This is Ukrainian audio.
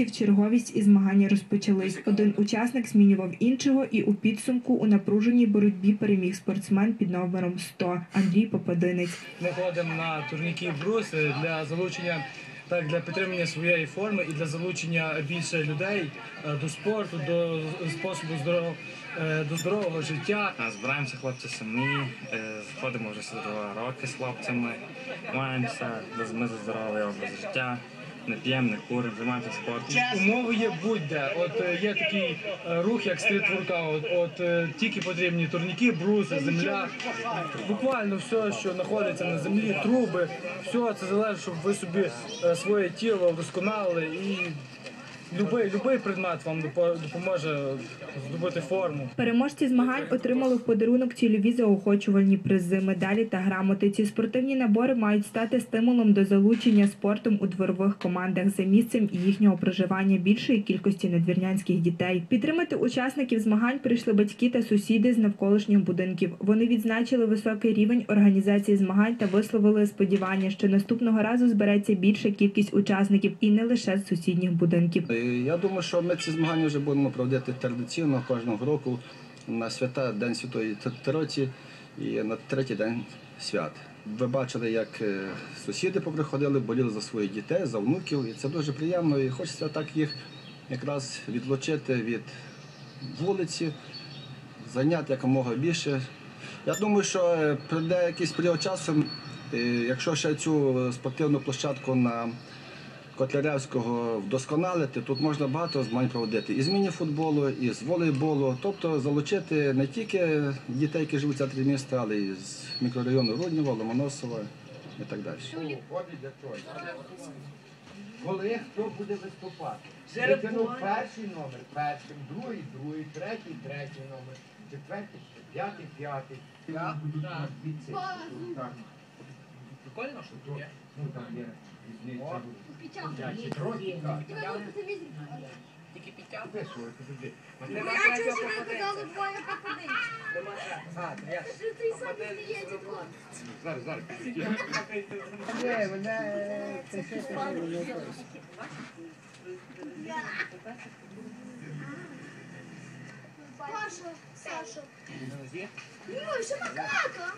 матчів черговість і змагання розпочались. Один учасник змінював іншого, і у підсумку у напруженій боротьбі переміг спортсмен під номером 100 Андрій Попадинець. Ми ходимо на турніки брус е, для залучення. Так, для підтримання своєї форми і для залучення більше людей е, до спорту, до способу здорового, до здорового життя. А, Збираємося хлопці самі, е, ходимо вже з два роки з хлопцями, маємося, ми за здоровий образ життя, не п'ємо, не куримо, займаємося спортом. Умови є будь-де. От е, є такий е, рух, як стріт-воркаут. От е, тільки потрібні турніки, бруси, земля. Буквально все, що знаходиться на землі, труби, все це залежить, щоб ви собі своє тіло вдосконалили і любий, любий предмет вам допоможе здобути форму. Переможці змагань отримали в подарунок цільові заохочувальні призи, медалі та грамоти. Ці спортивні набори мають стати стимулом до залучення спортом у дворових командах за місцем і їхнього проживання більшої кількості надвірнянських дітей. Підтримати учасників змагань прийшли батьки та сусіди з навколишніх будинків. Вони відзначили високий рівень організації змагань та висловили сподівання, що наступного разу збереться більша кількість учасників і не лише з сусідніх будинків. Я думаю, що ми ці змагання вже будемо проводити традиційно кожного року на свята День Святої Троці і на третій день свят. Ви бачили, як е, сусіди поприходили, боліли за своїх дітей, за внуків, і це дуже приємно. І хочеться так їх якраз відлучити від вулиці, зайняти якомога більше. Я думаю, що е, прийде якийсь період часу, е, якщо ще цю спортивну площадку на Котляревського вдосконалити, тут можна багато змагань проводити. І з міні-футболу, і з волейболу, тобто залучити не тільки дітей, які живуть в центрі міста, але й з мікрорайону Руднєва, Ломоносова і так далі. Коли хто буде виступати? Витягнув перший номер, першим, другий, другий, третій, третій номер, четвертий, п'ятий, п'ятий. Прикольно, що тут є. Ну там трохи, так. Тільки підтягнути. Ти що, подожди. Я чую, що ви казали двоє попадень. А, то я- Що ти сам не є дітло? Зараз, зараз. Паша, Саша. Ой, ще макака.